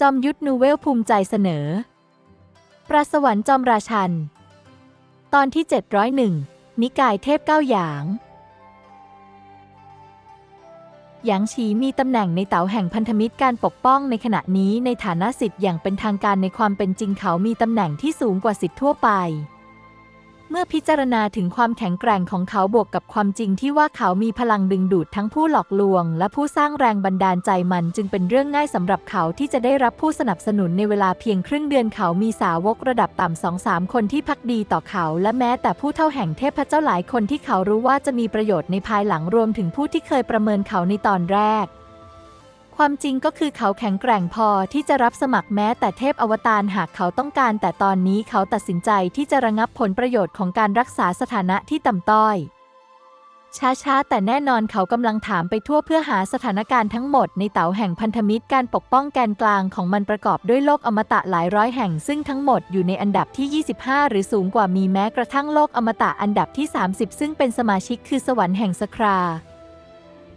จอมยุทธนูเวลภูมิใจเสนอ ปราสวรรค์จอมราชัน ตอนที่ 701 นิกายเทพเก้าหยาง หยางฉีมีตำแหน่งในเต๋าแห่งพันธมิตรการปกป้องในขณะนี้ในฐานะสิทธิ์อย่างเป็นทางการในความเป็นจริงเขามีตำแหน่งที่สูงกว่าสิทธิ์ทั่วไป เมื่อพิจารณาถึงความแข็งแกร่งของเขาบวกกับความจริงที่ว่าเขามีพลังดึงดูดทั้งผู้หลอกลวง และผู้สร้างแรงบันดาลใจมันจึงเป็นเรื่องง่ายสำหรับเขาที่จะได้รับผู้สนับสนุนในเวลาเพียงครึ่งเดือนเขามีสาวกระดับต่ำสองสามคนที่พักดีต่อเขา และแม้แต่ผู้เท่าแห่งเทพเจ้าหลายคนที่เขารู้ว่าจะมีประโยชน์ในภายหลังรวมถึงผู้ที่เคยประเมินเขาในตอนแรก ความจริงก็คือเขาแข็งแกร่งพอที่จะรับสมัครแม้แต่เทพอวตารหากเขาต้องการ แต่ตอนนี้เขาตัดสินใจที่จะระงับผลประโยชน์ของการรักษาสถานะที่ต่ำต้อย ช้าๆ แต่แน่นอนเขากำลังถามไปทั่วเพื่อหาสถานการณ์ทั้งหมดในเต๋าแห่งพันธมิตรการปกป้องแกนกลางของมันประกอบด้วยโลกอมตะหลายร้อยแห่งซึ่งทั้งหมดอยู่ในอันดับที่ 25 หรือสูงกว่ามีแม้กระทั่งโลกอมตะอันดับที่ 30 ซึ่งเป็นสมาชิกคือสวรรค์แห่งสครา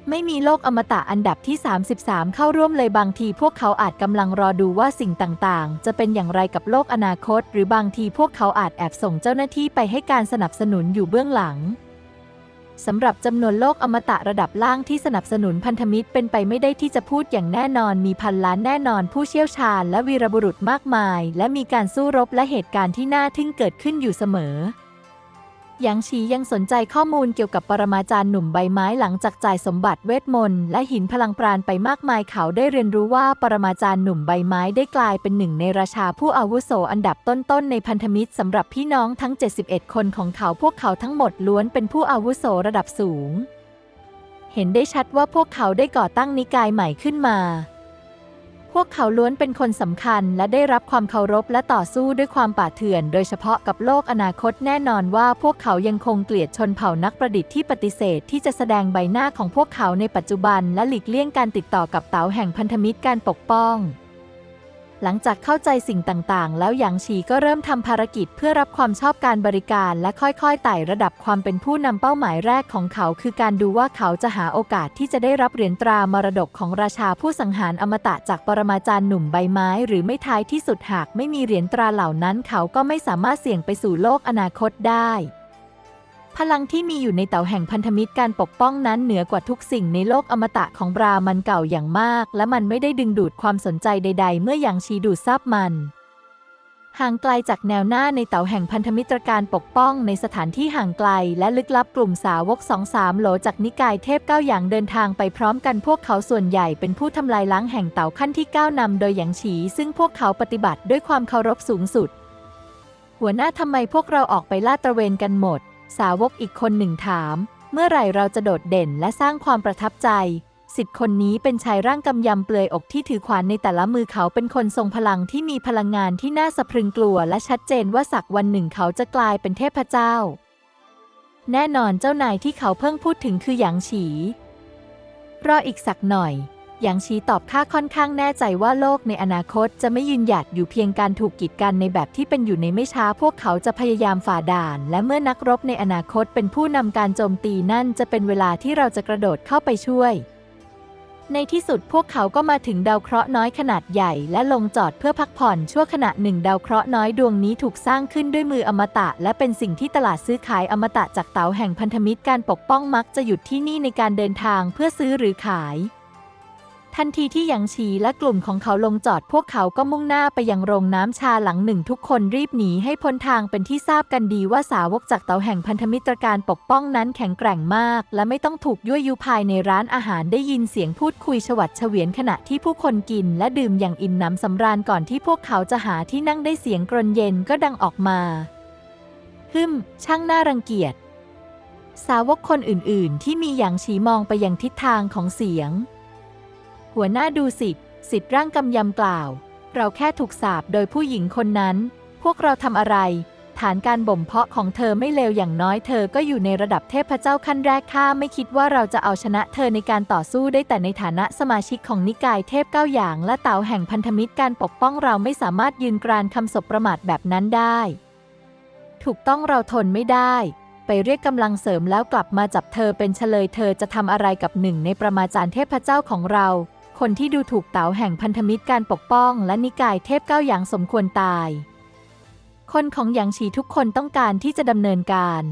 ไม่มีโลกอมตะอันดับที่ 33 เข้าร่วมเลยบางทีพวกเขาอาจกำลังรอดูว่าสิ่งต่างๆ จะเป็นอย่างไรกับโลกอนาคต หรือบางทีพวกเขาอาจแอบส่งเจ้าหน้าที่ไปให้การสนับสนุนอยู่เบื้องหลังสำหรับจำนวนโลกอมตะระดับล่างที่สนับสนุนพันธมิตรเป็นไปไม่ได้ที่จะพูดอย่างแน่นอนมีพันล้านแน่นอนผู้เชี่ยวชาญและวีรบุรุษมากมาย และมีการสู้รบและเหตุการณ์ที่น่าทึ่งเกิดขึ้นอยู่เสมอ หยางฉียังสนใจข้อมูลเกี่ยวกับปรมาจารย์หนุ่มใบไม้หลังจากจ่ายสมบัติเวทมนต์และหินพลังปราณไปมากมายเขาได้เรียนรู้ว่าปรมาจารย์หนุ่มใบไม้ได้กลายเป็นหนึ่งในราชาผู้อาวุโสอันดับต้นๆในพันธมิตรสำหรับพี่น้องทั้ง 71 คนของเขาพวกเขาทั้งหมดล้วนเป็นผู้อาวุโสระดับสูง เห็นได้ชัดว่าพวกเขาได้ก่อตั้งนิกายใหม่ขึ้นมา พวกเขาล้วนเป็นคนสำคัญและได้รับความเคารพและต่อสู้ด้วยความป่าเถื่อน โดยเฉพาะกับโลกอนาคตแน่นอนว่าพวกเขายังคงเกลียดชนเผ่านักประดิษฐ์ที่ปฏิเสธที่จะแสดงใบหน้าของพวกเขาในปัจจุบันและหลีกเลี่ยงการติดต่อกับเต๋าแห่งพันธมิตรการปกป้อง หลังจากเข้าใจสิ่งต่างๆ แล้วหยางฉีก็เริ่มทำภารกิจเพื่อรับความชอบการบริการและค่อยๆไต่ระดับความเป็นผู้นำเป้าหมายแรกของเขา คือการดูว่าเขาจะหาโอกาสที่จะได้รับเหรียญตรามรดกของราชาผู้สังหารอมตะจากปรมาจารย์หนุ่มใบไม้ หรือไม่ท้ายที่สุดหากไม่มีเหรียญตราเหล่านั้น เขาก็ไม่สามารถเสี่ยงไปสู่โลกอนาคตได้ พลังที่มีอยู่ในเต๋าแห่งพันธมิตรการปกป้องนั้นเหนือกว่าทุกสิ่งในโลกอมตะของบรามันเก่าอย่างมาก และมันไม่ได้ดึงดูดความสนใจใด ๆ เมื่ออย่างชีดูดซับมันห่างไกลจากแนวหน้าในเต๋าแห่งพันธมิตรการปกป้องในสถานที่ห่างไกลและลึกลับกลุ่มสาวกสองสามโหลจากนิกายเทพเก้าอย่างเดินทางไปพร้อมกันพวกเขาส่วนใหญ่เป็นผู้ทำลายล้างแห่งเต๋าขั้นที่เก้านำโดยหยางฉี ซึ่งพวกเขาปฏิบัติด้วยความเคารพสูงสุด หัวหน้าทำไมพวกเราออกไปลาดตระเวนกันหมด สาวกอีกคนหนึ่งถาม เมื่อไหร่เราจะโดดเด่นและสร้างความประทับใจ สิทธิ์คนนี้เป็นชายร่างกำยำเปลือยอกที่ถือขวานในแต่ละมือเขาเป็นคนทรงพลังที่มีพลังงานที่น่าสะพรึงกลัว และชัดเจนว่าสักวันหนึ่งเขาจะกลายเป็นเทพเจ้า แน่นอนเจ้านายที่เขาเพิ่งพูดถึงคือหยางฉีรออีกสักหน่อย หยางชีตอบข้าค่อนข้างแน่ใจว่าโลกในอนาคตจะไม่ยืนหยัดอยู่เพียงการถูกกีดกันในแบบที่เป็นอยู่ในไม่ช้าพวกเขาจะพยายามฝ่าด่าน และเมื่อนักรบในอนาคตเป็นผู้นำการโจมตีนั่นจะเป็นเวลาที่เราจะกระโดดเข้าไปช่วย ในที่สุดพวกเขาก็มาถึงดาวเคราะห์น้อยขนาดใหญ่ และลงจอดเพื่อพักผ่อนชั่วขณะหนึ่งดาวเคราะห์น้อยดวงนี้ถูกสร้างขึ้นด้วยมืออมตะ และเป็นสิ่งที่ตลาดซื้อขายอมตะจากเต๋าแห่งพันธมิตรการปกป้องมักจะหยุดที่นี่ในการเดินทางเพื่อซื้อหรือขาย ทันทีที่หยางฉีและกลุ่มของเขาลงจอดพวกเขาก็มุ่งหน้าไปยังโรงน้ำชาหลังหนึ่งทุกคนรีบหนีให้พ้นทางเป็นที่ทราบกันดีว่าสาวกจากเตาแห่งพันธมิตรการปกป้องนั้นแข็งแกร่งมาก และไม่ต้องถูกยั่วยุภายในร้านอาหารได้ยินเสียงพูดคุยฉวัดเฉวียนขณะที่ผู้คนกิน และดื่มอย่างอิ่มหนำสำราญก่อนที่พวกเขาจะหาที่นั่งได้เสียงกรนเย็นก็ดังออกมาฮึมช่างน่ารังเกียจ สาวกคนอื่นๆ ที่มีหยางฉีมองไปยังทิศทางของเสียง หัวหน้าดูสิสิทธิ์ร่างกำยำกล่าว เราแค่ถูกสาบโดยผู้หญิงคนนั้น พวกเราทำอะไร ฐานการบ่มเพาะของเธอไม่เลวอย่างน้อยเธอก็อยู่ในระดับเทพเจ้าขั้นแรกข้าไม่คิดว่าเราจะเอาชนะเธอในการต่อสู้ได้แต่ในฐานะสมาชิกของนิกายเทพเก้าอย่างและเต่าแห่งพันธมิตรการปกป้องเราไม่สามารถยืนกรานคำสบประมาทแบบนั้นได้ ถูกต้องเราทนไม่ได้ไปเรียกกำลังเสริมแล้วกลับมาจับเธอเป็นเฉลยเธอจะทำอะไรกับหนึ่งในประมาจารย์เทพเจ้าของเรา คนที่ดูถูกเต๋าแห่งพันธมิตรการปกป้องและนิกายเทพเก้าหยางสมควรตาย คนของหยางฉีทุกคนต้องการที่จะดำเนินการ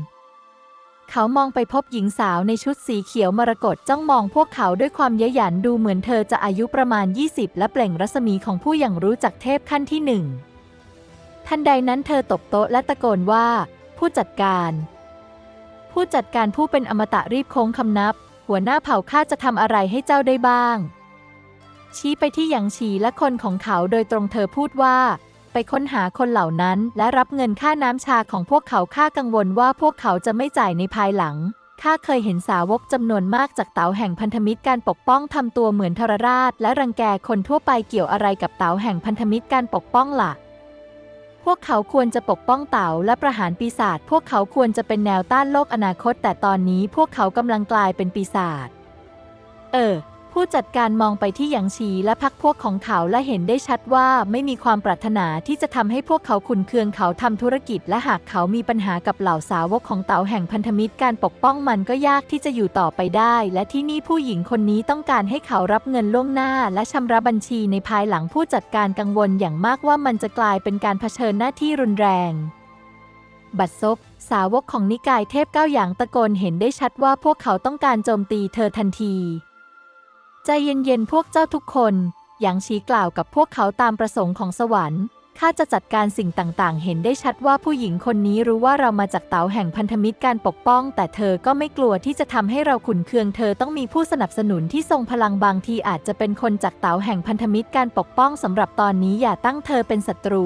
เขามองไปพบหญิงสาวในชุดสีเขียวมรกตจ้องมองพวกเขาด้วยความเย้ยหยันดูเหมือนเธอจะอายุประมาณ 20 และเปล่งรัศมีของผู้อย่างรู้จักเทพขั้นที่หนึ่งทันใดนั้นเธอตบโต๊ะและตะโกนว่า ผู้จัดการ ผู้จัดการผู้เป็นอมตะรีบโค้งคำนับ หัวหน้าเผ่าข้าจะทำอะไรให้เจ้าได้บ้าง ชี้ไปที่หยางฉีและคนของเขาโดยตรงเธอพูดว่า ไปค้นหาคนเหล่านั้น และรับเงินค่าน้ำชาของพวกเขาข้ากังวลว่าพวกเขาจะไม่จ่ายในภายหลังข้าเคยเห็นสาวกจำนวนมากจากเต๋าแห่งพันธมิตรการปกป้องทำตัวเหมือนทรราช และรังแกคนทั่วไปเกี่ยวอะไรกับเต๋าแห่งพันธมิตรการปกป้องล่ะ พวกเขาควรจะปกป้องเต๋าและประหารปีศาจพวกเขาควรจะเป็นแนวต้านโลกอนาคต แต่ตอนนี้พวกเขากำลังกลายเป็นปีศาจเออ ผู้จัดการมองไปที่หยางชีและพักพวกของเขาและเห็นได้ชัดว่าไม่มีความปรารถนาที่จะทำให้พวกเขาขุนเคืองเขาทำธุรกิจ และหากเขามีปัญหากับเหล่าสาวกของเต๋าแห่งพันธมิตรการปกป้องมันก็ยากที่จะอยู่ต่อไปได้ และที่นี่ผู้หญิงคนนี้ต้องการให้เขารับเงินล่วงหน้า และชำระบัญชีในภายหลังผู้จัดการกังวลอย่างมากว่ามันจะกลายเป็นการเผชิญหน้าที่รุนแรง บัดซบสาวกของนิกายเทพเก้าหยางตะโกนเห็นได้ชัดว่าพวกเขาต้องการโจมตีเธอทันที ใจเย็นๆ พวกเจ้าทุกคนหยางชีกล่าวกับพวกเขาตามประสงค์ของสวรรค์ ข้าจะจัดการสิ่งต่างๆ เห็นได้ชัดว่าผู้หญิงคนนี้รู้ว่าเรามาจากเต๋าแห่งพันธมิตรการปกป้อง แต่เธอก็ไม่กลัวที่จะทำให้เราขุนเคือง เธอต้องมีผู้สนับสนุนที่ทรงพลังบางทีอาจจะเป็นคนจากเต๋าแห่งพันธมิตรการปกป้องสำหรับตอนนี้อย่าตั้งเธอเป็นศัตรู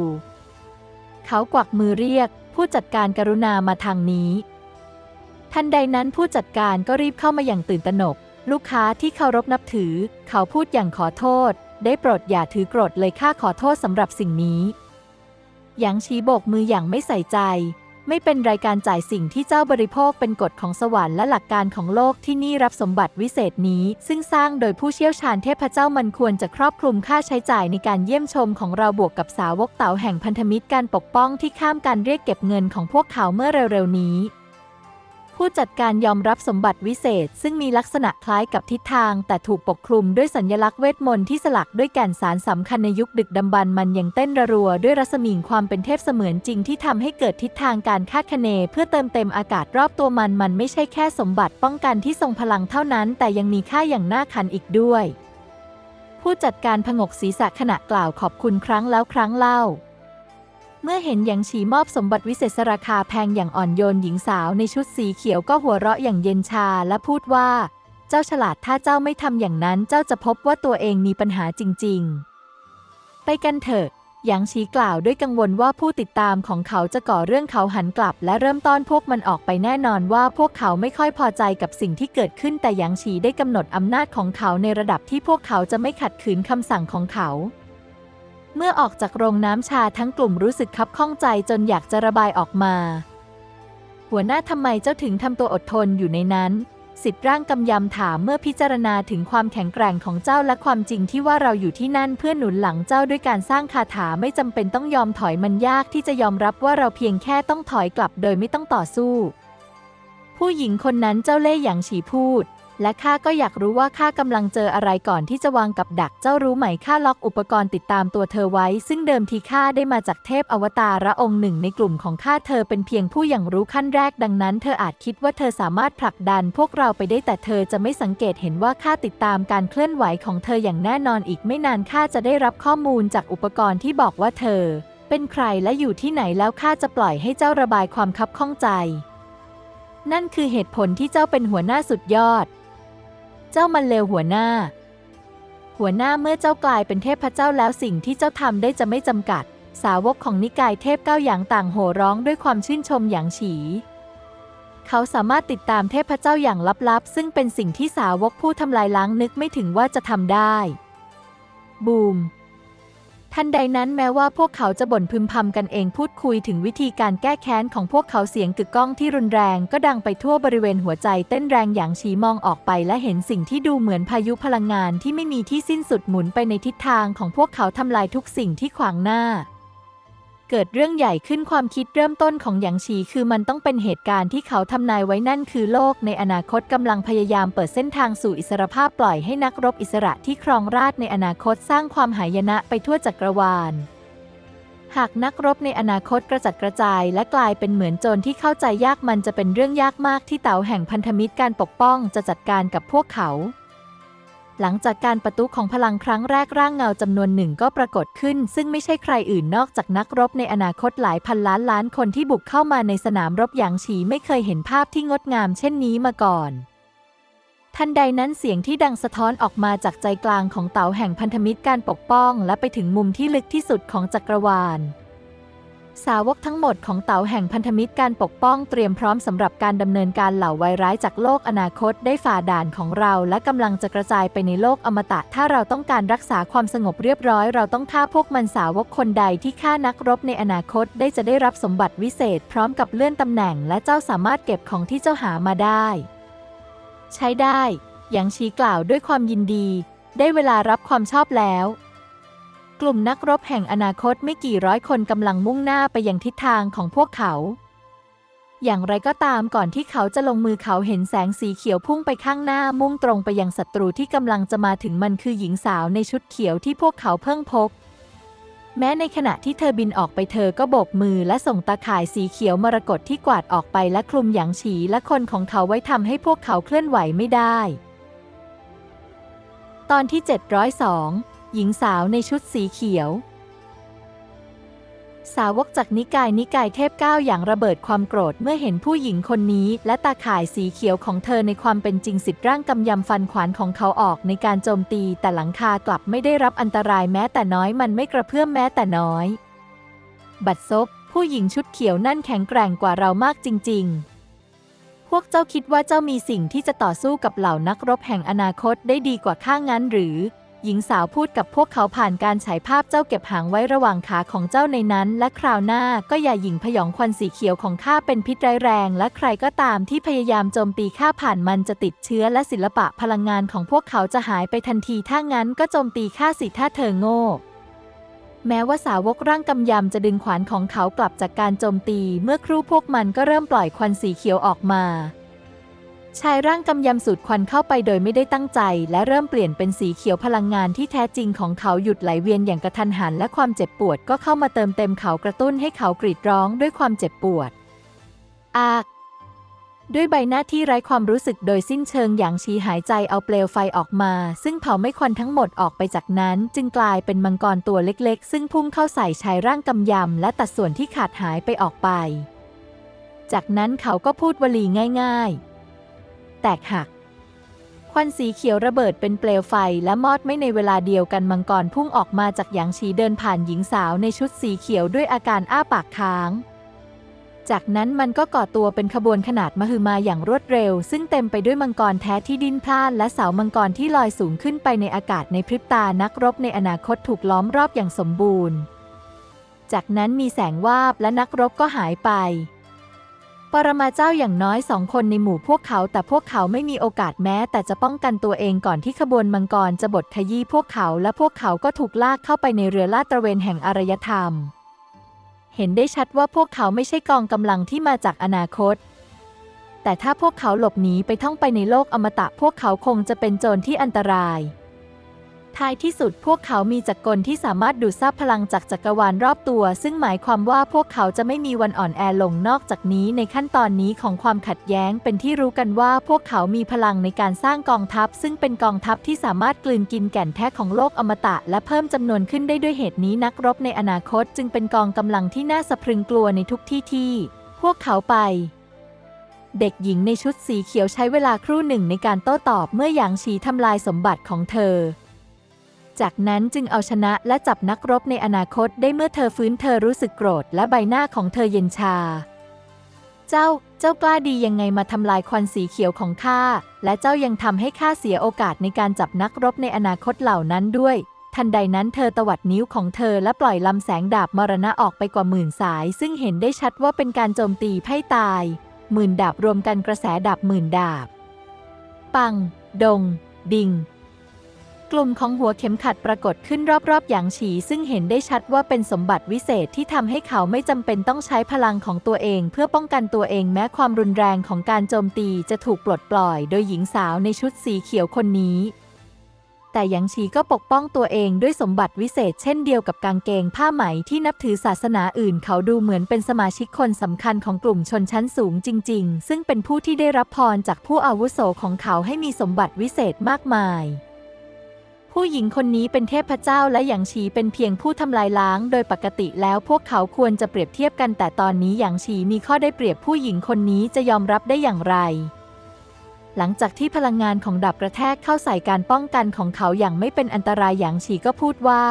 เขากวักมือเรียก ผู้จัดการกรุณามาทางนี้ ทันใดนั้นผู้จัดการก็รีบเข้ามาอย่างตื่นตระหนก ลูกค้าที่เคารพนับถือ เขาพูดอย่างขอโทษ ได้โปรดอย่าถือโกรธเลยข้าขอโทษสำหรับสิ่งนี้หยางชีโบกมืออย่างไม่ใส่ใจ ไม่เป็นรายการจ่ายสิ่งที่เจ้าบริโภคเป็นกฎของสวรรค์และหลักการของโลกที่นี่รับสมบัติวิเศษนี้ ซึ่งสร้างโดยผู้เชี่ยวชาญเทพเจ้ามันควรจะครอบคลุมค่าใช้จ่ายในการเยี่ยมชมของเราบวกกับสาวกเต๋าแห่งพันธมิตรการปกป้องที่ข้ามการเรียกเก็บเงินของพวกเขาเมื่อเร็วๆนี้ ผู้จัดการยอมรับสมบัติวิเศษ ซึ่งมีลักษณะคล้ายกับทิศทาง แต่ถูกปกคลุมด้วยสัญลักษณ์เวทมนต์ที่สลักด้วยแก่นสารสำคัญในยุคดึกดำบรรพ์มันยังเต้นระรัว ด้วยรัศมีความเป็นเทพเสมือนจริงที่ทำให้เกิดทิศทางการคาดคะเน เพื่อเติมเต็มอากาศรอบตัวมันมันไม่ใช่แค่สมบัติป้องกันที่ทรงพลังเท่านั้น แต่ยังมีค่าอย่างน่าขันอีกด้วย ผู้จัดการผงกศีรษะขณะกล่าวขอบคุณครั้งแล้วครั้งเล่า เมื่อเห็นหยางฉีมอบสมบัติวิเศษราคาแพงอย่างอ่อนโยนหญิงสาวในชุดสีเขียวก็หัวเราะอย่างเย็นชาและพูดว่า เจ้าฉลาดถ้าเจ้าไม่ทำอย่างนั้นเจ้าจะพบว่าตัวเองมีปัญหาจริง ๆ ไปกันเถอะหยางฉีกล่าวด้วยกังวลว่าผู้ติดตามของเขาจะก่อเรื่องเขาหันกลับ และเริ่มต้อนพวกมันออกไปแน่นอนว่าพวกเขาไม่ค่อยพอใจกับสิ่งที่เกิดขึ้นแต่หยางฉีได้กำหนดอำนาจของเขาในระดับที่พวกเขาจะไม่ขัดขืนคำสั่งของเขา เมื่อออกจากโรงน้ำชาทั้งกลุ่มรู้สึกคับข้องใจจนอยากจะระบายออกมา หัวหน้าทำไมเจ้าถึงทำตัวอดทนอยู่ในนั้น สิทธิ์ร่างกำยำถามเมื่อพิจารณาถึงความแข็งแกร่งของเจ้าและความจริงที่ว่าเราอยู่ที่นั่นเพื่อหนุนหลังเจ้าด้วยการสร้างคาถาไม่จำเป็นต้องยอมถอยมันยากที่จะยอมรับว่าเราเพียงแค่ต้องถอยกลับโดยไม่ต้องต่อสู้ ผู้หญิงคนนั้นเจ้าเล่ห์หยางฉีพูด และข้าก็อยากรู้ว่าข้ากำลังเจออะไรก่อนที่จะวางกับดักเจ้ารู้ไหมข้าล็อกอุปกรณ์ติดตามตัวเธอไว้ ซึ่งเดิมทีข้าได้มาจากเทพอวตารองค์หนึ่งในกลุ่มของข้าเธอเป็นเพียงผู้อย่างรู้ขั้นแรกดังนั้น เธออาจคิดว่าเธอสามารถผลักดันพวกเราไปได้แต่เธอจะไม่สังเกตเห็นว่าข้าติดตามการเคลื่อนไหวของเธออย่างแน่นอนอีกไม่นานข้าจะได้รับข้อมูลจากอุปกรณ์ที่บอกว่าเธอ เป็นใครและอยู่ที่ไหนแล้วข้าจะปล่อยให้เจ้าระบายความคับข้องใจ นั่นคือเหตุผลที่เจ้าเป็นหัวหน้าสุดยอด เจ้ามันเลวหัวหน้า หัวหน้าเมื่อเจ้ากลายเป็นเทพเจ้าแล้วสิ่งที่เจ้าทำได้จะไม่จำกัด สาวกของนิกายเทพเก้าอย่างต่างโห่ร้องด้วยความชื่นชมอย่างฉีเขาสามารถติดตามเทพเจ้าอย่างลับๆ ซึ่งเป็นสิ่งที่สาวกผู้ทำลายล้างนึกไม่ถึงว่าจะทำได้ บูม ทันใดนั้นแม้ว่าพวกเขาจะบ่นพึมพำกันเองพูดคุยถึงวิธีการแก้แค้นของพวกเขาเสียงกึกก้องที่รุนแรง ก็ดังไปทั่วบริเวณหัวใจเต้นแรงอย่างฉีมองออกไปและเห็นสิ่งที่ดูเหมือนพายุพลังงานที่ไม่มีที่สิ้นสุดหมุนไปในทิศทางของพวกเขาทำลายทุกสิ่งที่ขวางหน้า เกิดเรื่องใหญ่ขึ้นความคิดเริ่มต้นของหยางฉีคือมันต้องเป็นเหตุการณ์ที่เขาทำนายไว้นั่นคือโลกในอนาคตกำลังพยายามเปิดเส้นทางสู่อิสรภาพปล่อยให้นักรบอิสระที่ครองราชในอนาคตสร้างความหายนะไปทั่วจักรวาล หากนักรบในอนาคตกระจัดกระจาย และกลายเป็นเหมือนโจรที่เข้าใจยากมันจะเป็นเรื่องยากมากที่เต๋าแห่งพันธมิตรการปกป้องจะจัดการกับพวกเขา หลังจากการประตุของพลังครั้งแรกร่างเงาจำนวนหนึ่งก็ปรากฏขึ้น ซึ่งไม่ใช่ใครอื่นนอกจากนักรบในอนาคตหลายพันล้านล้านคนที่บุกเข้ามาในสนามรบอย่างฉีไม่เคยเห็นภาพที่งดงามเช่นนี้มาก่อนทันใดนั้นเสียงที่ดังสะท้อนออกมาจากใจกลางของเต๋าแห่งพันธมิตรการปกป้อง และไปถึงมุมที่ลึกที่สุดของจักรวาล สาวกทั้งหมดของเต๋าแห่งพันธมิตรการปกป้องเตรียมพร้อมสำหรับการดำเนินการเหล่าไวร้ายจากโลกอนาคตได้ฝ่าด่านของเรา และกำลังจะกระจายไปในโลกอมตะ ถ้าเราต้องการรักษาความสงบเรียบร้อย เราต้องฆ่าพวกมันสาวกคนใดที่ฆ่านักรบในอนาคตได้จะได้รับสมบัติวิเศษ พร้อมกับเลื่อนตำแหน่ง และเจ้าสามารถเก็บของที่เจ้าหามาได้ ใช้ได้หยางชี้กล่าวด้วยความยินดี ได้เวลารับความชอบแล้ว กลุ่มนักรบแห่งอนาคตไม่กี่ร้อยคนกำลังมุ่งหน้าไปยังทิศทางของพวกเขา อย่างไรก็ตามก่อนที่เขาจะลงมือเขาเห็นแสงสีเขียวพุ่งไปข้างหน้ามุ่งตรงไปยังศัตรูที่กำลังจะมาถึงมันคือหญิงสาวในชุดเขียวที่พวกเขาเพิ่งพบ แม้ในขณะที่เธอบินออกไปเธอก็โบกมือและส่งตาข่ายสีเขียวมรกตที่กวาดออกไปและคลุมหยางฉีและคนของเขาไว้ทำให้พวกเขาเคลื่อนไหวไม่ได้ ตอนที่ 702 หญิงสาวในชุดสีเขียว สาวกจากนิกายนิกายเทพเก้าอย่างระเบิดความโกรธเมื่อเห็นผู้หญิงคนนี้ และตาข่ายสีเขียวของเธอในความเป็นจริงสิทธิ์ร่างกำยำฟันขวานของเขาออกในการโจมตี แต่หลังคากลับไม่ได้รับอันตรายแม้แต่น้อยมันไม่กระเพื่อมแม้แต่น้อย บัดซบผู้หญิงชุดเขียวนั่นแข็งแกร่งกว่าเรามากจริง ๆพวกเจ้าคิดว่าเจ้ามีสิ่งที่จะต่อสู้กับเหล่านักรบแห่งอนาคตได้ดีกว่าข้างั้นหรือ หญิงสาวพูดกับพวกเขาผ่านการฉายภาพเจ้าเก็บหางไว้ระหว่างขาของเจ้าในนั้น และคราวหน้าก็อย่าหยิงพยองควันสีเขียวของข้าเป็นพิษร้ายแรง และใครก็ตามที่พยายามโจมตีข้าผ่านมันจะติดเชื้อและศิลปะพลังงานของพวกเขาจะหายไปทันทีถ้างั้นก็โจมตีข้าสิถ้าเธอโง่แม้ว่าสาวกร่างกำยำจะดึงขวานของเขากลับจากการโจมตี เมื่อครู่พวกมันก็เริ่มปล่อยควันสีเขียวออกมา ชายร่างกำยำสูดควันเข้าไปโดยไม่ได้ตั้งใจ และเริ่มเปลี่ยนเป็นสีเขียวพลังงานที่แท้จริงของเขาหยุดไหลเวียนอย่างกระทันหัน และความเจ็บปวดก็เข้ามาเติมเต็มเขากระตุ้นให้เขากรีดร้องด้วยความเจ็บปวด อาก ด้วยใบหน้าที่ไร้ความรู้สึกโดยสิ้นเชิงอย่างชีหายใจเอาเปลวไฟออกมา ซึ่งเผาไม่ควันทั้งหมดออกไปจากนั้น จึงกลายเป็นมังกรตัวเล็ก ๆ ซึ่งพุ่งเข้าใส่ชายร่างกำยำและตัดส่วนที่ขาดหายไปออกไป จากนั้นเขาก็พูดวลีง่าย ๆ แตกหัก ควันสีเขียวระเบิดเป็นเปลวไฟและมอดไม่ในเวลาเดียวกันมังกรพุ่งออกมาจากหยางฉีเดินผ่านหญิงสาวในชุดสีเขียวด้วยอาการอ้าปากค้าง จากนั้นมันก็ก่อตัวเป็นขบวนขนาดมหึมาอย่างรวดเร็ว ซึ่งเต็มไปด้วยมังกรแท้ที่ดิ้นพล่านและเสามังกรที่ลอยสูงขึ้นไปในอากาศในพริบตานักรบในอนาคตถูกล้อมรอบอย่างสมบูรณ์ จากนั้นมีแสงวาบและนักรบก็หายไป ปรมาเจ้าอย่างน้อยสองคนในหมู่พวกเขา แต่พวกเขาไม่มีโอกาสแม้ แต่จะป้องกันตัวเองก่อนที่ขบวนมังกรจะบดขยี้พวกเขา และพวกเขาก็ถูกลากเข้าไปในเรือลาดตระเวนแห่งอารยธรรม เห็นได้ชัดว่าพวกเขาไม่ใช่กองกำลังที่มาจากอนาคต แต่ถ้าพวกเขาหลบหนีไปท่องไปในโลกอมตะพวกเขาคงจะเป็นโจรที่อันตราย ท้ายที่สุดพวกเขามีจักรกลที่สามารถดูดซับพลังจากจักรวาลรอบตัว ซึ่งหมายความว่าพวกเขาจะไม่มีวันอ่อนแอลงนอกจากนี้ในขั้นตอนนี้ของความขัดแย้ง เป็นที่รู้กันว่าพวกเขามีพลังในการสร้างกองทัพ ซึ่งเป็นกองทัพที่สามารถกลืนกินแก่นแท้ของโลกอมตะ และเพิ่มจำนวนขึ้นได้ด้วยเหตุนี้นักรบในอนาคต จึงเป็นกองกำลังที่น่าสะพรึงกลัวในทุกที่ที่ พวกเขาไปเด็กหญิงในชุดสีเขียวใช้เวลาครู่หนึ่งในการโต้ตอบเมื่อหยางฉีทำลายสมบัติของเธอ จากนั้นจึงเอาชนะและจับนักรบในอนาคตได้เมื่อเธอฟื้นเธอรู้สึกโกรธและใบหน้าของเธอเย็นชา เจ้า เจ้ากล้าดียังไงมาทำลายควันสีเขียวของข้า และเจ้ายังทำให้ข้าเสียโอกาสในการจับนักรบในอนาคตเหล่านั้นด้วย ทันใดนั้นเธอตวัดนิ้วของเธอและปล่อยลำแสงดาบมรณะออกไปกว่าหมื่นสาย ซึ่งเห็นได้ชัดว่าเป็นการโจมตีไพ่ตาย หมื่นดาบรวมกันกระแสดาบหมื่นดาบ ปัง ดง ดิง ลุ่มของหัวเข็มขัดปรากฏขึ้นรอบๆหยางฉีซึ่งเห็นได้ชัดว่าเป็นสมบัติวิเศษที่ทำให้เขาไม่จำเป็นต้องใช้พลังของตัวเอง เพื่อป้องกันตัวเองแม้ความรุนแรงของการโจมตีจะถูกปลดปล่อย โดยหญิงสาวในชุดสีเขียวคนนี้ แต่หยางฉีก็ปกป้องตัวเองด้วยสมบัติวิเศษ เช่นเดียวกับกางเกงผ้าไหมที่นับถือศาสนาอื่น เขาดูเหมือนเป็นสมาชิกคนสำคัญของกลุ่มชนชั้นสูงจริง ๆ ซึ่งเป็นผู้ที่ได้รับพรจากผู้อาวุโสของเขาให้มีสมบัติวิเศษมากมาย ผู้หญิงคนนี้เป็นเทพเจ้าและหยางฉีเป็นเพียงผู้ทำลายล้าง โดยปกติแล้วพวกเขาควรจะเปรียบเทียบกันแต่ตอนนี้หยางฉีมีข้อได้เปรียบผู้หญิงคนนี้จะยอมรับได้อย่างไร หลังจากที่พลังงานของดับกระแทกเข้าใส่การป้องกันของเขาอย่างไม่เป็นอันตรายหยางฉีก็พูดว่า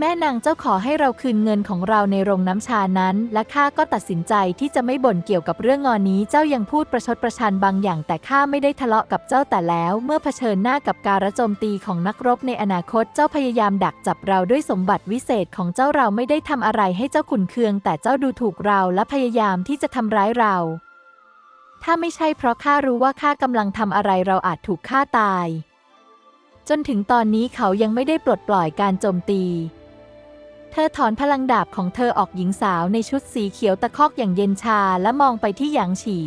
แม่นางเจ้าขอให้เราคืนเงินของเราในโรงน้ำชานั้น และข้าก็ตัดสินใจที่จะไม่บ่นเกี่ยวกับเรื่องงอนนี้ เจ้ายังพูดประชดประชันบางอย่าง แต่ข้าไม่ได้ทะเลาะกับเจ้าแต่แล้ว เมื่อเผชิญหน้ากับการโจมตีของนักรบในอนาคตเจ้าพยายามดักจับเราด้วยสมบัติวิเศษของเจ้าเราไม่ได้ทำอะไรให้เจ้าขุนเคือง แต่เจ้าดูถูกเราและพยายามที่จะทำร้ายเรา ถ้าไม่ใช่เพราะข้ารู้ว่าข้ากำลังทำอะไรเราอาจถูกฆ่าตาย จนถึงตอนนี้เขายังไม่ได้ปลดปล่อยการโจมตี ธอถอนพลังดาบของเธอออกหญิงสาวในชุดสีเขียวตะคอกอย่างเย็นชาและมองไปที่หยางฉี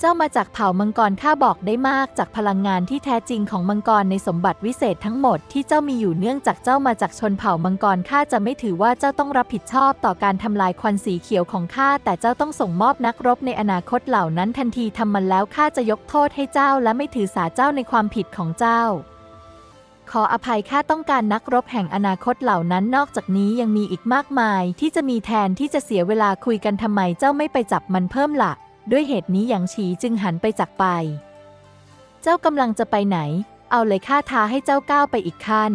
เจ้ามาจากเผ่ามังกรข้าบอกได้มากจากพลังงานที่แท้จริงของมังกรในสมบัติวิเศษทั้งหมดที่เจ้ามีอยู่เนื่องจากเจ้ามาจากชนเผ่ามังกรข้าจะไม่ถือว่าเจ้าต้องรับผิดชอบต่อการทำลายควันสีเขียวของข้าแต่เจ้าต้องส่งมอบนักรบในอนาคตเหล่านั้นทันทีทำมันแล้วข้าจะยกโทษให้เจ้าและไม่ถือสาเจ้าในความผิดของเจ้า ออภัยข้าต้องการนักรบแห่งอนาคตเหล่านั้นนอกจากนี้ยังมีอีกมากมาย ที่จะมีแทนที่จะเสียเวลาคุยกันทำไมเจ้าไม่ไปจับมันเพิ่มละ่ะ ด้วยเหตุนี้หยางฉีจึงหันไปจากไป เจ้ากำลังจะไปไหน เอาเลยข้าท้าให้เจ้าก้าวไปอีกขั้น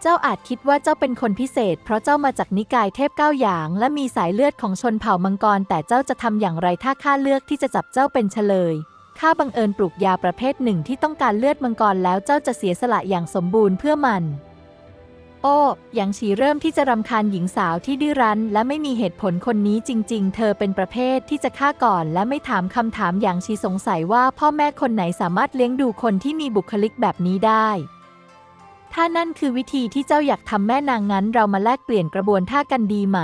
เจ้าอาจคิดว่าเจ้าเป็นคนพิเศษ เพราะเจ้ามาจากนิกายเทพเก้าหยาง และมีสายเลือดของชนเผ่ามังกร แต่เจ้าจะทำอย่างไรถ้าข้าเลือกที่จะจับเจ้าเป็นเฉลย ข้าบังเอิญปลูกยาประเภทหนึ่งที่ต้องการเลือดมังกรแล้วเจ้าจะเสียสละอย่างสมบูรณ์เพื่อมัน โอ้หยางฉีเริ่มที่จะรำคาญหญิงสาวที่ดื้อรั้น และไม่มีเหตุผลคนนี้จริง ๆ เธอเป็นประเภทที่จะฆ่าก่อน และไม่ถามคำถามอย่างชีสงสัยว่าพ่อแม่คนไหนสามารถเลี้ยงดูคนที่มีบุคลิกแบบนี้ได้ถ้านั่นคือวิธีที่เจ้าอยากทำแม่นางงั้นเรามาแลกเปลี่ยนกระบวนท่ากันดีไหม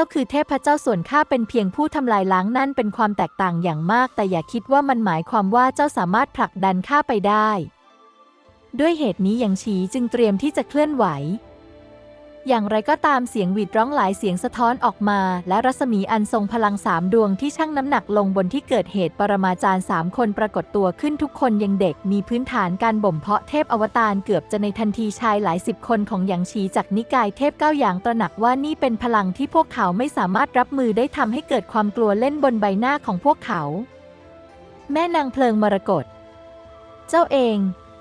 จ้าคือเทพเจ้าส่วนข้าเป็นเพียงผู้ทำลายล้างนั่นเป็นความแตกต่างอย่างมาก แต่อย่าคิดว่ามันหมายความว่าเจ้าสามารถผลักดันข้าไปได้ ด้วยเหตุนี้ยางฉีจึงเตรียมที่จะเคลื่อนไหว อย่างไรก็ตามเสียงหวีดร้องหลายเสียงสะท้อนออกมา และรัศมีอันทรงพลังสามดวงที่ชั่งน้ำหนักลงบนที่เกิดเหตุปรมาจารย์สามคนปรากฏตัวขึ้นทุกคนยังเด็กมีพื้นฐานการบ่มเพาะเทพอวตารเกือบจะในทันทีชายหลายสิบคนของหยางฉีจากนิกายเทพเก้าหยางตระหนักว่านี่เป็นพลังที่พวกเขาไม่สามารถรับมือได้ทำให้เกิดความกลัวเล่นบนใบหน้าของพวกเขา แม่นางเพลิงมรกตเจ้าเอง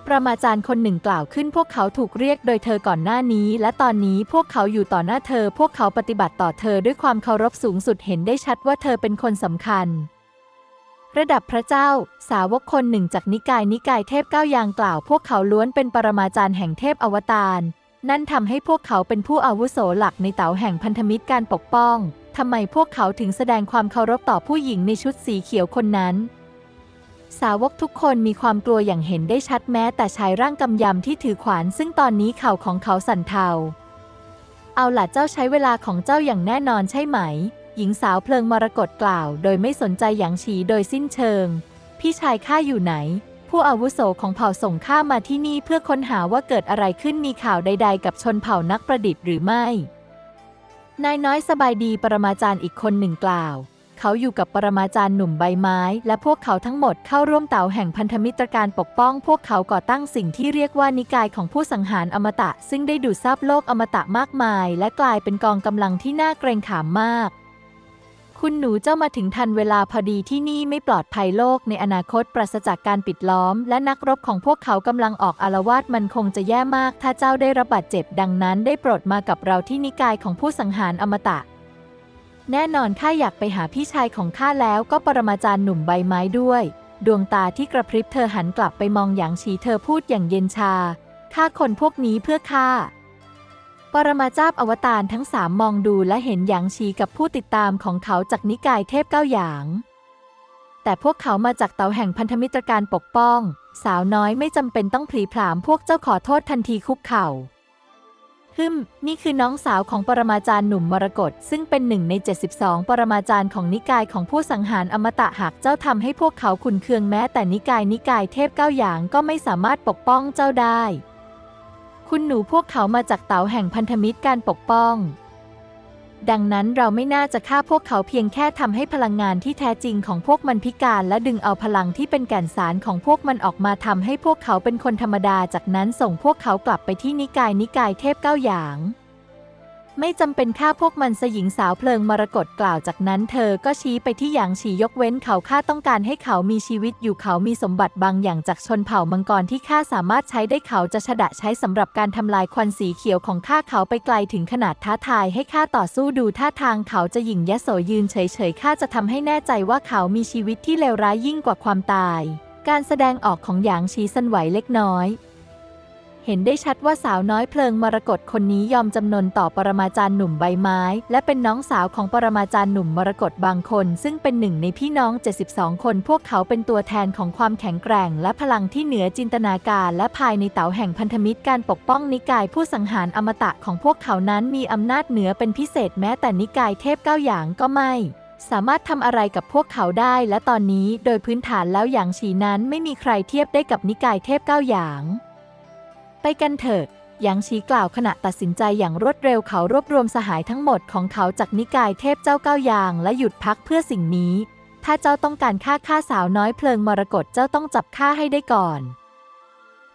ประมาจารย์คนหนึ่งกล่าวขึ้นพวกเขาถูกเรียกโดยเธอก่อนหน้านี้ และตอนนี้พวกเขาอยู่ต่อหน้าเธอ พวกเขาปฏิบัติต่อเธอด้วยความเคารพสูงสุดเห็นได้ชัดว่าเธอเป็นคนสำคัญ ระดับพระเจ้า สาวกคนหนึ่งจากนิกายนิกายเทพเก้ายางกล่าว พวกเขาล้วนเป็นปรมาจารย์แห่งเทพอวตารนั่นทำให้พวกเขาเป็นผู้อาวุโสหลักในเต๋าแห่งพันธมิตรการปกป้องทำไมพวกเขาถึงแสดงความเคารพต่อผู้หญิงในชุดสีเขียวคนนั้น สาวกทุกคนมีความกลัวอย่างเห็นได้ชัดแม้แต่ชายร่างกำยำที่ถือขวาน ซึ่งตอนนี้เข่าของเขาสั่นเทา เอาล่ะเจ้าใช้เวลาของเจ้าอย่างแน่นอนใช่ไหม หญิงสาวเพลิงมรกตกล่าว โดยไม่สนใจหยางฉีโดยสิ้นเชิง พี่ชายข้าอยู่ไหน ผู้อาวุโสของเผ่าส่งข้ามาที่นี่เพื่อค้นหาว่าเกิดอะไรขึ้นมีข่าวใด ๆ กับชนเผ่านักประดิษฐ์หรือไม่ นายน้อยสบายดีปรมาจารย์อีกคนหนึ่งกล่าว เขาอยู่กับปรมาจารย์หนุ่มใบไม้ และพวกเขาทั้งหมดเข้าร่วมเต่าแห่งพันธมิตรการปกป้อง พวกเขาก่อตั้งสิ่งที่เรียกว่านิกายของผู้สังหารอมตะ ซึ่งได้ดูดซับโลกอมตะมากมาย และกลายเป็นกองกำลังที่น่าเกรงขามมาก คุณหนูเจ้ามาถึงทันเวลาพอดีที่นี่ไม่ปลอดภัยโลกในอนาคตปราศจากการปิดล้อม และนักรบของพวกเขากำลังออกอารวาสมันคงจะแย่มาก ถ้าเจ้าได้รับบาดเจ็บดังนั้นได้โปรดมากับเราที่นิกายของผู้สังหารอมตะ แน่นอนข้าอยากไปหาพี่ชายของข้าแล้วก็ปรมาจารย์หนุ่มใบไม้ด้วย ดวงตาที่กระพริบเธอหันกลับไปมองอย่างฉีเธอพูดอย่างเย็นชาฆ่าคนพวกนี้เพื่อข้าปรมาจารย์อวตารทั้งสามมองดูและเห็นหยางชีกับผู้ติดตามของเขาจากนิกายเทพเก้าหยางแแต่พวกเขามาจากเตาแห่งพันธมิตรการปกป้อง สาวน้อยไม่จำเป็นต้องผลีผลามพวกเจ้าขอโทษทันทีคุกเข่า ฮึมนี่คือน้องสาวของปรมาจารย์หนุ่มมรกตซึ่งเป็นหนึ่งใน 72 ปรมาจารย์ของนิกายของผู้สังหารอมตะหากเจ้าทำให้พวกเขาขุนเคืองแม้แต่นิกายนิกายเทพเก้าอย่างก็ไม่สามารถปกป้องเจ้าได้ คุณหนูพวกเขามาจากเต๋าแห่งพันธมิตรการปกป้อง ดังนั้นเราไม่น่าจะฆ่าพวกเขาเพียงแค่ทำให้พลังงานที่แท้จริงของพวกมันพิการ และดึงเอาพลังที่เป็นแก่นสารของพวกมันออกมาทำให้พวกเขาเป็นคนธรรมดา จากนั้นส่งพวกเขากลับไปที่นิกายนิกายเทพเก้าอย่าง ไม่จำเป็นฆ่าพวกมันสหญิงสาวเพลิงมรกตกล่าวจากนั้นเธอก็ชี้ไปที่หยางฉียกเว้นเขาข้าต้องการให้เขามีชีวิตอยู่เขามีสมบัติบางอย่างจากชนเผ่ามังกรที่ข้าสามารถใช้ได้เขาจะฉดะใช้สำหรับการทำลายควันสีเขียวของข้าเขาไปไกลถึงขนาดท้าทายให้ข้าต่อสู้ดูท่าทางเขาจะหยิ่งยะโสยืนเฉยๆข้าจะทำให้แน่ใจว่าเขามีชีวิตที่เลวร้ายยิ่งกว่าความตาย การแสดงออกของหยางชีสันไหวเล็กน้อย เห็นได้ชัดว่าสาวน้อยเพลิงมรกตคนนี้ยอมจำนนต่อปรมาจารย์หนุ่มใบไม้ และเป็นน้องสาวของปรมาจารย์หนุ่มมรกตบางคน ซึ่งเป็นหนึ่งในพี่น้อง 72 คน พวกเขาเป็นตัวแทนของความแข็งแกร่ง และพลังที่เหนือจินตนาการและภายในเต๋าแห่งพันธมิตรการปกป้องนิกายผู้สังหารอมตะของพวกเขานั้นมีอำนาจเหนือเป็นพิเศษแม้แต่นิกายเทพเก้าอย่างก็ไม่สามารถทำอะไรกับพวกเขาได้และตอนนี้โดยพื้นฐานแล้วอย่างฉีนั้นไม่มีใครเทียบได้กับนิกายเทพเก้าอย่าง ไปกันเถิดหยางชีกล่าวขณะตัดสินใจอย่างรวดเร็วเขารวบรวมสหายทั้งหมดของเขาจากนิกายเทพเจ้าเก้ายาง และหยุดพักเพื่อสิ่งนี้ ถ้าเจ้าต้องการฆ่าข้าสาวน้อยเพลิงมรกตเจ้าต้องจับข้าให้ได้ก่อน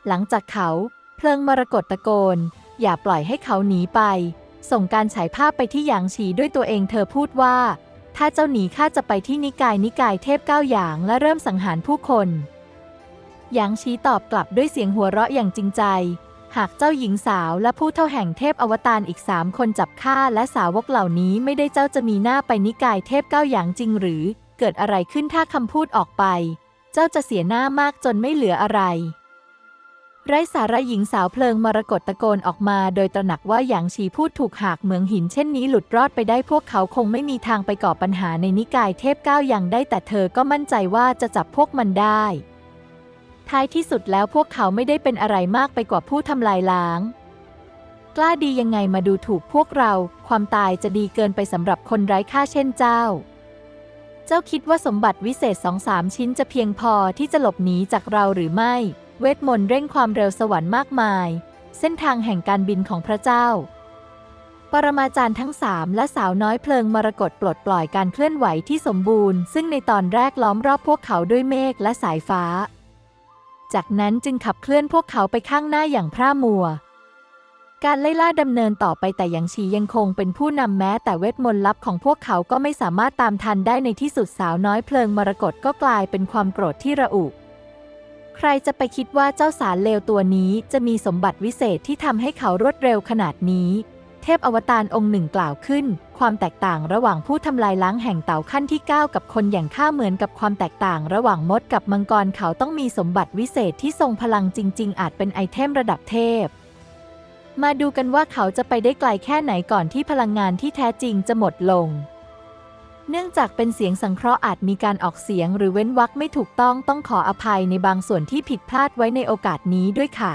หลังจากเขาเพลิงมรกตตะโกน อย่าปล่อยให้เขาหนีไป ส่งการฉายภาพไปที่หยางฉีด้วยตัวเองเธอพูดว่า ถ้าเจ้าหนีข้าจะไปที่นิกายนิกายเทพเก้าอย่างและเริ่มสังหารผู้คน หยางชีตอบกลับด้วยเสียงหัวเราะอย่างจริงใจ หากเจ้าหญิงสาวและผู้เท่าแห่งเทพอวตารอีกสามคนจับฆ่าและสาวกเหล่านี้ไม่ได้เจ้าจะมีหน้าไปนิกายเทพเก้าอย่างจริงหรือ เกิดอะไรขึ้นถ้าคำพูดออกไป เจ้าจะเสียหน้ามากจนไม่เหลืออะไร ไร้สาระหญิงสาวเพลิงมรกตตะโกนออกมาโดยตระหนักว่าหยางชีพูดถูกหากเหมืองหินเช่นนี้หลุดรอดไปได้พวกเขาคงไม่มีทางไปก่อปัญหาในนิกายเทพเก้าอย่างได้แต่เธอก็มั่นใจว่าจะจับพวกมันได้ ท้ายที่สุดแล้วพวกเขาไม่ได้เป็นอะไรมากไปกว่าผู้ทำลายล้าง กล้าดียังไงมาดูถูกพวกเรา ความตายจะดีเกินไปสำหรับคนไร้ค่าเช่นเจ้า เจ้าคิดว่าสมบัติวิเศษสองสามชิ้นจะเพียงพอที่จะหลบหนีจากเราหรือไม่ เวทมนต์เร่งความเร็วสวรรค์มากมาย เส้นทางแห่งการบินของพระเจ้า ปรมาจารย์ทั้งสามและสาวน้อยเพลิงมรกตปลดปล่อยการเคลื่อนไหวที่สมบูรณ์ ซึ่งในตอนแรกล้อมรอบพวกเขาด้วยเมฆและสายฟ้า จากนั้นจึงขับเคลื่อนพวกเขาไปข้างหน้าอย่างพร่ามัว การไล่ล่าดำเนินต่อไปแต่หยังชียังคงเป็นผู้นำแม้แต่เวทมนต์ลับของพวกเขาก็ไม่สามารถตามทันได้ในที่สุดสาวน้อยเพลิงมรกตก็กลายเป็นความโกรธที่ระอุใครจะไปคิดว่าเจ้าสารเลวตัวนี้จะมีสมบัติวิเศษที่ทำให้เขารวดเร็วขนาดนี้ เทพอวตารองค์หนึ่งกล่าวขึ้น ความแตกต่างระหว่างผู้ทำลายล้างแห่งเต่าขั้นที่ 9 กับคนอย่างข้าเหมือนกับความแตกต่างระหว่างมดกับมังกรเขาต้องมีสมบัติวิเศษที่ทรงพลังจริง ๆ อาจเป็นไอเทมระดับเทพ มาดูกันว่าเขาจะไปได้ไกลแค่ไหนก่อนที่พลังงานที่แท้จริงจะหมดลง เนื่องจากเป็นเสียงสังเคราะห์อาจมีการออกเสียงหรือเว้นวรรคไม่ถูกต้องต้องขออภัยในบางส่วนที่ผิดพลาดไว้ในโอกาสนี้ด้วยค่ะ